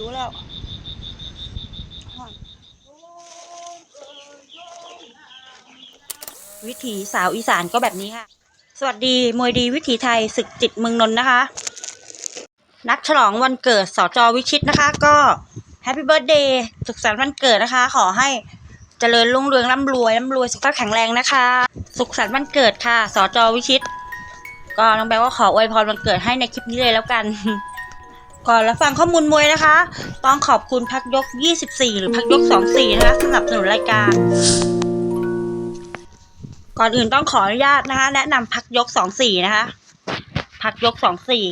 รู้แล้ววิถีสาวอีสานก็แบบนี้ค่ะ สวัสดีมวยดีวิถีไทยศึกจิตเมืองนนท์นะคะ นักฉลองวันเกิดสจวิชิตนะคะ ก็แฮปปี้เบิร์ดเดย์สุขสันต์วันเกิดนะคะ ขอให้เจริญรุ่งเรืองร่ำรวยร่ำรวยสุขภาพแข็งแรงนะคะ สุขสันต์วันเกิดค่ะสจวิชิต ก็น้องแบลก็ขออวยพรวันเกิดให้ในคลิปนี้เลยแล้วกัน ก่อนรับฟังข้อมูลมวยนะคะ ต้องขอบคุณพักยก 24 หรือพักยก 24 นะคะสนับสนุนรายการ ก่อนอื่นต้องขออนุญาตนะคะ แนะนำพักยก 24 นะคะ พักยก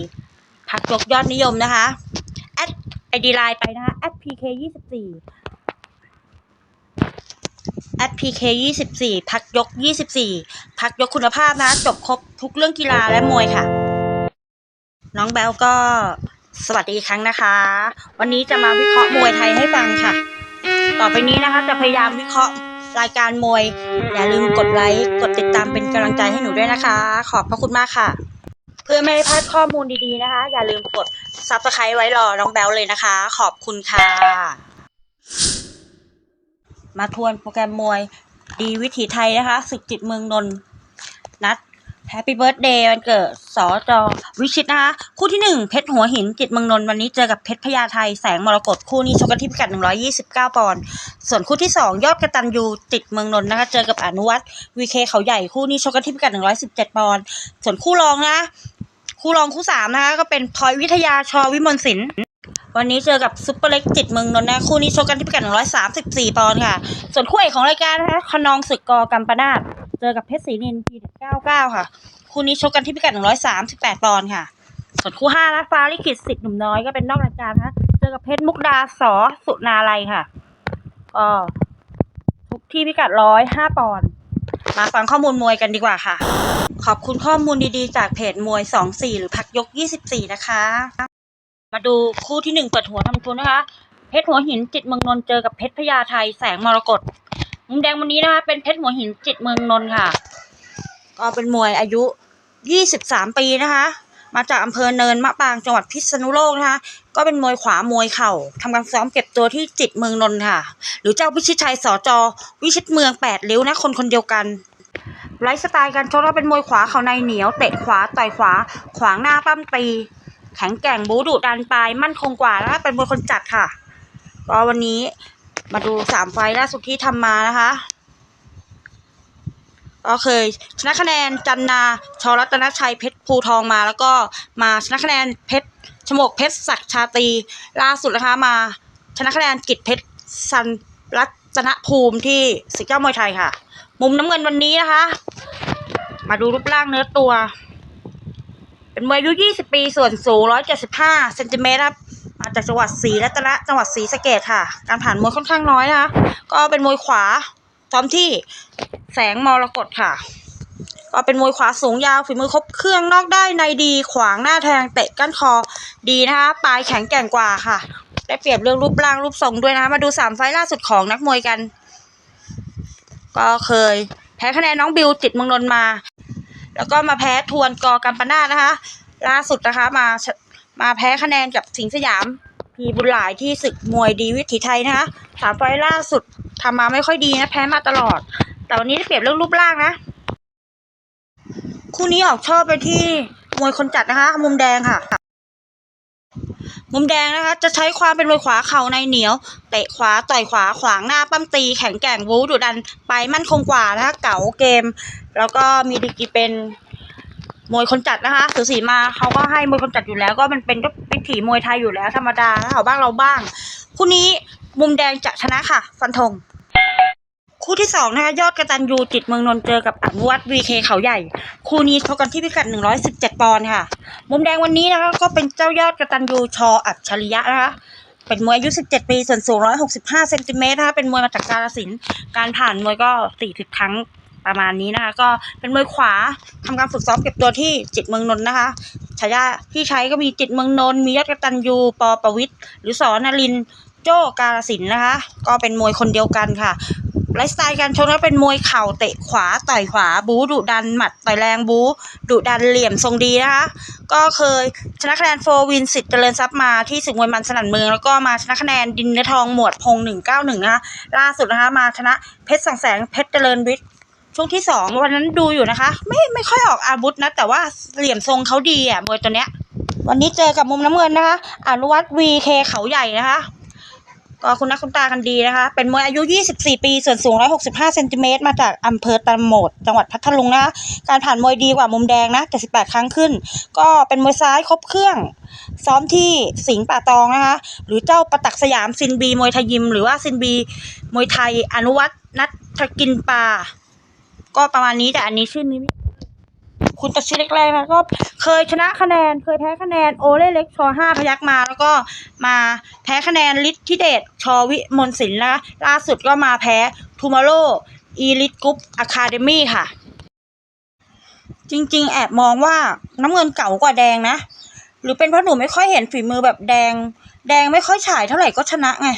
24 พักยกยอดนิยมนะคะแอดไอดีไลน์ไปนะคะ pk 24 pk 24พักยก24พักยกคุณภาพนะ จบครบทุกเรื่องกีฬาและมวยค่ะ น้องแบลก็ สวัสดีครั้งนะคะ วันนี้จะมาวิเคราะห์มวยไทยให้ฟังค่ะ ต่อไปนี้นะคะจะพยายามวิเคราะห์รายการมวย อย่าลืมกดไลค์กดติดตามเป็นกำลังใจให้หนูด้วยนะคะ ขอบพระคุณมากค่ะ เพื่อไม่ให้พลาดข้อมูลดีๆนะคะ อย่าลืมกดซับสไครต์ไว้รอน้องแบลเลยนะคะ ขอบคุณค่ะ มาทวนโปรแกรมมวย ดีวิถีไทยนะคะศึกจิตเมืองนนท์นัด แฮปปี้เบิร์ดเดย์วันเกิดสอจอวิชิตนะคะ คู่ที่หนึ่งเพชรหัวหินจิตเมืองนนท์วันนี้เจอกับเพชรพญาไทแสงมรกตคู่นี้ชกกันที่พิกัด 129 ปอนด์ส่วนคู่ที่สองยอดกระตันยูจิตเมืองนนท์นะคะเจอกับอนุวัตวีเคเขาใหญ่คู่นี้ชกกันที่พิกัด 117 ปอนด์ส่วนคู่รองนะคู่รองคู่สามนะคะก็เป็นพลอยวิทยาชอวิมลศิลป์วันนี้เจอกับซุปเปอร์เล็กจิตเมืองนนท์นะคู่นี้ชกกันที่พิกัด 134 ปอนด์ค่ะ ส่วนคู่เอกของรายการนะคะขนองศึกกกัมปนาตเจอกับเพชรศรีนินพี99ค่ะ คู่นี้ชกกันที่พิกัด138ปอนด์ค่ะ ส่วนคู่ห้านะฟ้าลิขิตสิทธิ์หนุ่มน้อยก็เป็นนอกรายการนะคะเจอกับเพชรมุกดาสอสุนาลัยค่ะก็ทุกที่พิกัด105ปอนด์มาฟังข้อมูลมวยกันดีกว่าค่ะ ขอบคุณข้อมูลดีๆ จากเพจมวย24หรือพักยก24นะคะ มาดูคู่ที่หนึ่งเปิดหัวทำทุนนะคะ เพชรหัวหินจิตเมืองนนท์เจอกับเพชรพญาไทแสงมรกต มุมแดงวันนี้นะคะเป็นเพชรหัวหินจิตเมืองนนท์ค่ะ ก็เป็นมวยอายุ 23 ปีนะคะ มาจากอำเภอเนินมะปรางจังหวัดพิษณุโลกนะคะ ก็เป็นมวยขวามวยเข่าทำการซ้อมเก็บตัวที่จิตเมืองนนท์ค่ะ หรือเจ้าพิชิตชัยสอจอวิชิตเมืองแปดริ้วนะคนคนเดียวกันไลฟ์สไตล์การชกแล้วเป็นมวยขวาเข่าในเหนียวเตะขวาต่อยขวา ขวางหน้าปั้มตีแข็งแกร่งบูดุดันปลายมั่นคงกว่าแล้วเป็นมวยคนจัดค่ะก็วันนี้ มาดูสามไฟล่าสุดที่ทำมานะคะก็เคยชนะคะแนนจันนาชอรัตนชัยเพชรภูทองมา แล้วก็มาชนะคะแนนเพชรชมกเพชรศักดิ์ชาตรีล่าสุดนะคะ มาชนะคะแนนกิจเพชรสันรัตนภูมิที่สิกเจ้ามวยไทยค่ะ มุมน้ำเงินวันนี้นะคะ มาดูรูปร่างเนื้อตัว เป็นมวยอายุ 20 ปีส่วนสูง 175เซนติเมตรครับ มาจากจังหวัดศรีรัตนะจังหวัดศรีสะเกดค่ะ การผ่านมวยค่อนข้างน้อยนะคะก็เป็นมวยขวาซ้อมที่แสงมรกตค่ะ ก็เป็นมวยขวาสูงยาวฝีมือครบเครื่องนอกได้ในดีขวางหน้าแทงเตะก้านคอดีนะคะปลายแข็งแกร่งกว่าค่ะ ได้เปรียบเรื่องรูปร่างรูปทรงด้วยนะคะมาดูสามไฟล่าสุดของนักมวยกัน ก็เคย แพ้คะแนนน้องบิวจิตเมืองนนมา แล้วก็มาแพ้ทวนกอกัมปนานะคะ ล่าสุดนะคะมา มาแพ้คะแนนกับสิงห์สยาม พีบุญหลายที่ศึกมวยดีวิถีไทยนะคะสามไฟล์ล่าสุดทำมาไม่ค่อยดีนะแพ้มาตลอด แต่วันนี้ได้เปรียบเรื่องรูปร่างนะ คู่นี้ออกชอบไปที่มวยคนจัดนะคะ มุมแดงค่ะ มุมแดงนะคะ จะใช้ความเป็นมวยขวาเข่าในเหนียวเตะขวาต่อยขวาขวางหน้าปั้มตีแข็งแกร่งวูดุดันไปมั่นคงกว่านะคะเก๋าเกม แล้วก็มีดีกีเป็น มวยคนจัดนะคะสือสีมาเขาก็ให้มวยคนจัดอยู่แล้ว ก็มันเป็นก็วิถีมวยไทยอยู่แล้วธรรมดานะเขาบ้างเราบ้างคู่นี้มุมแดงจะชนะค่ะ ฟันธงคู่ที่สองนะคะยอดกระตันยูจิตเมืองนนเจอกับอนุวัตวีเคเขาใหญ่ คู่นี้ชกกันที่พิกัด 117 ปอนด์ค่ะ มุมแดงวันนี้นะคะก็เป็นเจ้ายอดกระตันยูชออัจฉริยะนะคะเป็นมวยอายุ 17 ปี ส่วนสูง 165 เซนติเมตรนะคะเป็นมวยมาจากกาฬสิน การผ่านมวยก็ 40 ครั้ง ประมาณนี้นะคะ ก็เป็นมวยขวาทำการฝึกซ้อมเก็บตัวที่จิตเมืองนนท์นะคะฉายาที่ใช้ก็มีจิตเมืองนนท์มียอดกระตันยูปอประวิทย์หรือสอนรินโจ้กาฬสินนะคะ ก็เป็นมวยคนเดียวกันค่ะไลฟ์สไตล์การชกแล้วเป็นมวยเข่าเตะขวาต่อยขวาบูดุดันหมัดต่อยแรงบูดุดันเหลี่ยมทรงดีนะคะ ก็เคยชนะคะแนนโฟวินสิทธิ์เจริญทรัพย์มาที่ศึกมวยมันสนั่นเมือง แล้วก็มาชนะคะแนนดินเนื้อทองหมวดพงหนึ่งเก้าหนึ่งนะคะล่าสุดนะคะมาชนะเพชรสังแสงเพชรเจริญวิทย์ ช่วงที่สองวันนั้นดูอยู่นะคะ ไม่ไม่ค่อยออกอาวุธนะ แต่ว่าเหลี่ยมทรงเขาดีอะมวยตัวเนี้ย วันนี้เจอกับมุมน้ำเงินนะคะอนุวัฒน์วีเคเขาใหญ่นะคะ ก็คุณนักคุณตากันดีนะคะ เป็นมวยอายุ 24 ปี ส่วนสูง 165เซนติเมตรมาจากอำเภอตะโหมด จังหวัดพัทลุงนะคะการผ่านมวยดีกว่ามุมแดงนะ78ครั้งขึ้น ก็เป็นมวยซ้ายครบเครื่อง ซ้อมที่สิงห์ป่าตองนะคะ หรือเจ้าประตักสยามซินบีมวยไทยยิม หรือว่าซินบีมวยไทยอนุวัฒน์นัทกินปา ก็ประมาณนี้แต่อันนี้ชื่อนี้คุณตัดชื่อแรกๆนะก็เคยชนะคะแนน เคยแพ้คะแนนโอเล่เล็กชอห้าพยักมาแล้วก็มาแพ้คะแนนลิทธิเดชชอวิมลศิลป์นะล่าสุดก็มาแพ้ทูมาโรอีลิทกรุ๊ปอะคาเดมี่ค่ะ จริงๆ แอบมองว่าน้ำเงินเก่ากว่าแดงนะ หรือเป็นเพราะหนูไม่ค่อยเห็นฝีมือแบบแดง แดงไม่ค่อยฉายเท่าไหร่ก็ชนะไง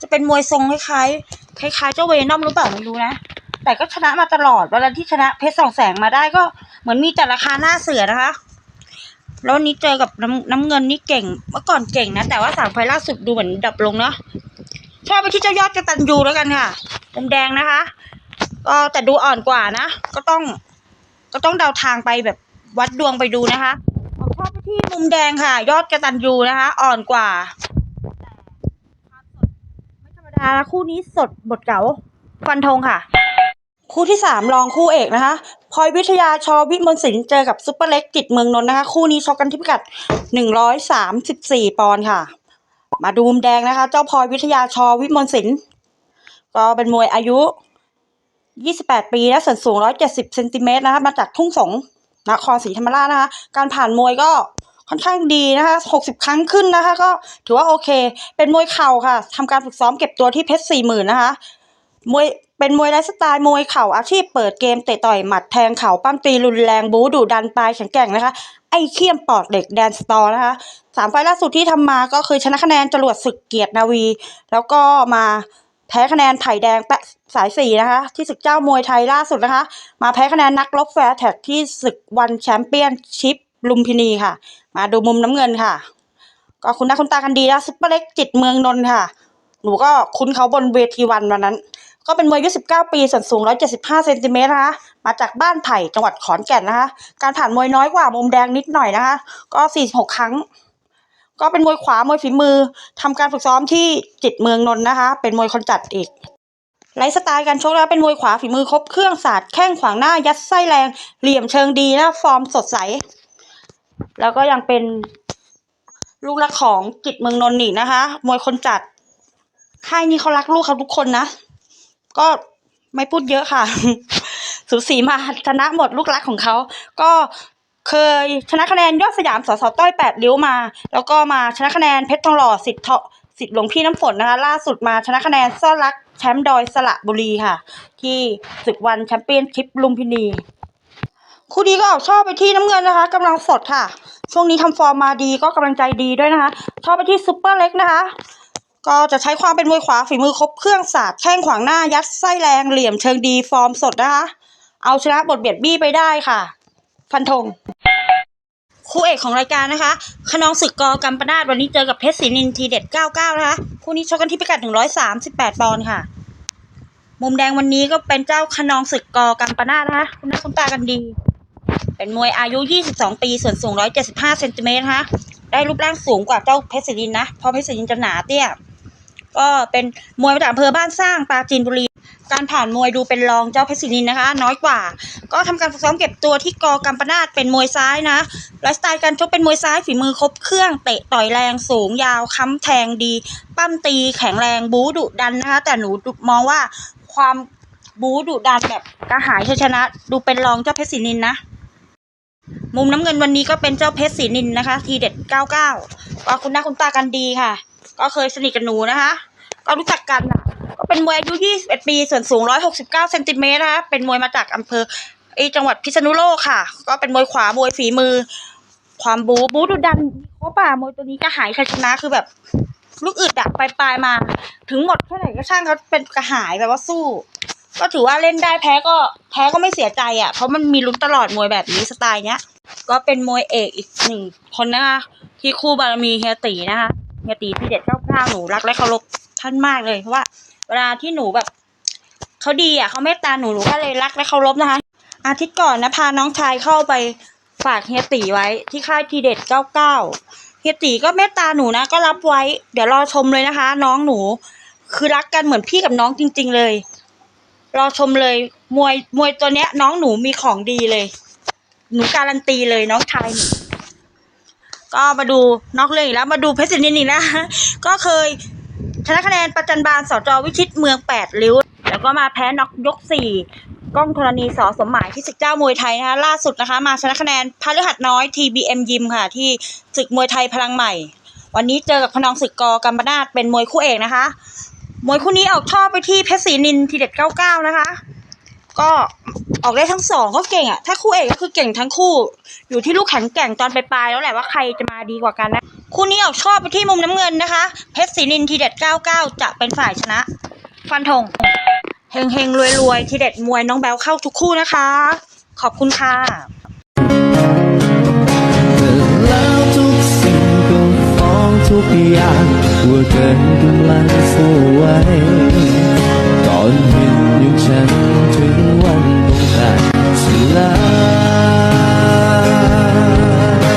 จะเป็นมวยทรงคล้ายๆคล้ายๆเจ้าเวนอมหรือเปล่าไม่รู้นะ แต่ก็ชนะมาตลอดเวลาที่ชนะเพชรสองแสงมาได้ก็เหมือนมีแต่ราคาหน้าเสือนะคะ แล้วนี้เจอกับน้ำน้ำเงินนี่เก่ง เมื่อก่อนเก่งนะ แต่ว่าสามไฟล่าสุดดูเหมือนดับลงเนาะชอบไปที่เจ้ายอดกระตันยูแล้วกันค่ะมุมแดงนะคะ ก็แต่ดูอ่อนกว่านะ ก็ต้อง ก็ต้องเดาทางไปแบบวัดดวงไปดูนะคะชอบไปที่มุมแดงค่ะ ยอดกระตันยูนะคะ อ่อนกว่าไม่ธรรมดาคู่นี้สดบทเก๋าฟันธงค่ะ คู่ที่สามรองคู่เอกนะคะพลอยวิทยาชอวิมลศิลป์เจอกับซุปเปอร์เล็กจิตเมืองนนท์นะคะ คู่นี้ชกกันที่พิกัดหนึ่งร้อยสามสิบสี่ปอนด์ค่ะ มาดูมุมแดงนะคะ เจ้าพลอยวิทยาชอวิมลศิลป์ก็เป็นมวยอายุ 28 ปีและส่วนสูง 170เซนติเมตรนะคะมาจากทุ่งสงนครศรีธรรมราชนะคะ การผ่านมวยก็ค่อนข้างดีนะคะ 60 ครั้งขึ้นนะคะ ก็ถือว่าโอเค เป็นมวยเข่าค่ะทำการฝึกซ้อมเก็บตัวที่เพชรสี่หมื่นนะคะ มวย เป็นมวยไลฟ์สไตล์มวยเข่าอาชีพเปิดเกมเตะต่อยหมัดแทงเข่าปั้มตีรุนแรงบู๊ดุดันปลายแข็งแกร่งนะคะ ไอ้เขี้ยมปอดเหล็กแดนสตอร์นะคะสามไฟล์ล่าสุดที่ทำมาก็คือชนะคะแนนจรวดศึกเกียรตินาวี แล้วก็มาแพ้คะแนนไผ่แดงแปะสายสี่นะคะ ที่ศึกเจ้ามวยไทยล่าสุดนะคะ มาแพ้คะแนนนักรบแฟร์แท็กที่ศึกวันแชมเปี้ยนชิพลุมพินีค่ะ มาดูมุมน้ำเงินค่ะ ก็คุณหน้าคุณตากันดีนะซุปเปอร์เล็กจิตเมืองนนท์ค่ะ หนูก็คุ้นเขาบนเวทีวันวันนั้น ก็เป็นมวยอายุ19 ปี ส่วนสูง 175 เซนติเมตรนะคะ มาจากบ้านไผ่จังหวัดขอนแก่นนะคะ การผ่านมวยน้อยกว่ามุมแดงนิดหน่อยนะคะ ก็ 46 ครั้ง ก็เป็นมวยขวา มวยฝีมือทำการฝึกซ้อมที่จิตเมืองนนท์นะคะ เป็นมวยคนจัดอีกไลฟ์สไตล์การชกแล้วเป็นมวยขวาฝีมือครบเครื่องศาสตร์แข้งขวางหน้ายัดไส้แรง เหลี่ยมเชิงดีนะฟอร์มสดใส แล้วก็ยังเป็นลูกรักของจิตเมืองนนท์อีกนะคะ มวยคนจัดค่ายนี้เขารักลูกเขาทุกคนนะ ก็ไม่พูดเยอะค่ะ สูสีมาชนะหมดลูกรักของเขา ก็เคยชนะคะแนนยอดสยามสสต้อยแปดริ้วมา แล้วก็มาชนะคะแนนเพชรทองหล่อสิทธิ์สิทธิ์หลวงพี่น้ำฝนนะคะ ล่าสุดมาชนะคะแนนซ่อนรักแชมป์ดอยสระบุรีค่ะ ที่ศึกวันแชมเปี้ยนชิพลุมพินีคู่นี้ก็ออกชอบไปที่น้ำเงินนะคะกำลังสดค่ะ ช่วงนี้ทำฟอร์มมาดีก็กำลังใจดีด้วยนะคะ ชอบไปที่ซุปเปอร์เล็กนะคะ ก็จะใช้ความเป็นมวยขวาฝีมือครบเครื่องศาสตร์แข้งขวางหน้ายัดไส้แรงเหลี่ยมเชิงดีฟอร์มสดนะคะ เอาชนะบทเบียดบี้ไปได้ค่ะ ฟันธงคู่เอกของรายการนะคะขนองศึกกอกำปนาตวันนี้เจอกับเพชรศรีนินทีเด็ด 99 นะคะ คู่นี้ชกกันที่พิกัด 138 ปอนด์ค่ะ มุมแดงวันนี้ก็เป็นเจ้าขนองศึกกอกำปนาตนะคะคุณหน้าคุณตากันดี เป็นมวยอายุ 22 ปี ส่วนสูง 175 เซนติเมตรนะคะ ได้รูปร่างสูงกว่าเจ้าเพชรศรีนินนะ เพราะเพชรศรีนินจะหนาเตี้ย ก็เป็นมวยมาจากอำเภอบ้านสร้างปราจีนบุรี การผ่านมวยดูเป็นรองเจ้าเพชรศรีนินนะคะ น้อยกว่า ก็ทำการฝึกซ้อมเก็บตัวที่กอกัมปนาตเป็นมวยซ้ายนะไลฟ์สไตล์การชกเป็นมวยซ้ายฝีมือครบเครื่องเตะต่อยแรงสูงยาวค้ำแทงดี ปั้มตีแข็งแรงบู๊ดุดันนะคะ แต่หนูมองว่าความบู๊ดุดันแบบกระหายชัยชนะ ดูเป็นรองเจ้าเพชรศรีนินนะมุมน้ำเงินวันนี้ก็เป็นเจ้าเพชรศรีนินนะคะ ทีเด็ด 99ก็คุณหน้าคุณตากันดีค่ะ ก็เคยสนิทกับหนูนะคะ ก็รู้จักกันนะก็เป็นมวยอายุ 21 ปี ส่วนสูง 169 เซนติเมตรนะคะ เป็นมวยมาจากอำเภอไอจังหวัดพิษณุโลกค่ะ ก็เป็นมวยขวามวยฝีมือ ความบูบูดุดันเขาป่ามวยตัวนี้ก็หายชัยชนะคือแบบ ลูกอึดอะปลายๆมา ถึงหมดแค่ไหนก็ช่างเขาเป็นกระหายแบบว่าสู้ ก็ถือว่าเล่นได้แพ้ก็แพ้ก็ไม่เสียใจอะเพราะมันมีลุ้นตลอดมวยแบบนี้สไตล์เนี้ย ก็เป็นมวยเอกอีกหนึ่งคนนะคะที่คู่บารมีเฮียตีนะคะ เฮียตีที่เด็ดเก้าเก้าหนูรักและเคารพท่านมากเลยเพราะว่า เวลาที่หนูแบบเขาดีอะเขาเมตตาหนูหนูก็เลยรักและเคารพนะคะ อาทิตย์ก่อนนะพาน้องชายเข้าไปฝากเฮียตีไว้ที่ค่ายทีเด็ดเก้าเก้าเฮียตีก็เมตตาหนูนะ ก็รับไว้ เดี๋ยวรอชมเลยนะคะ น้องหนู คือรักกันเหมือนพี่กับน้องจริง ๆ เลย รอชมเลยมวยมวยตัวเนี้ย น้องหนูมีของดีเลย หนูการันตีเลยน้องชายหนู ก็มาดูนอกเรื่องอีกแล้วมาดูเพชรศินินอีกนะก็เคยชนะคะแนนประจันบาลสจวิชิตเมืองแปดริ้ว แล้วก็มาแพ้น็อกยกสี่กล้องธรณีสอสมหมายที่ศึกเจ้ามวยไทยนะคะล่าสุดนะคะ มาชนะคะแนนพฤหัสน้อย TBM ยิมค่ะ ที่ศึกมวยไทยพลังใหม่ วันนี้เจอกับพนองศึกกกัมปนาตเป็นมวยคู่เอกนะคะ มวยคู่นี้ออกช่อไปที่เพชรศรีนินทีเด็ดเก้าเก้านะคะ ก็ ออกได้ทั้งสองก็เก่งอะถ้าคู่เอกก็คือเก่งทั้งคู่ อยู่ที่ลูกแข็งแกร่งตอนปลายๆแล้วแหละว่าใครจะมาดีกว่ากันนะ คู่นี้ออกชอบไปที่มุมน้ำเงินนะคะ เพชรศรีนินทีเด็ด 99 จะเป็นฝ่ายชนะ ฟันธงเฮงเฮงรวยรวยทีเด็ดมวยน้องแบลเข้าทุกคู่นะคะ ขอบคุณค่ะแล้วทุกสิ่งก็ฟ้องทุกอย่างว่าเกินกำลังสู้ไว้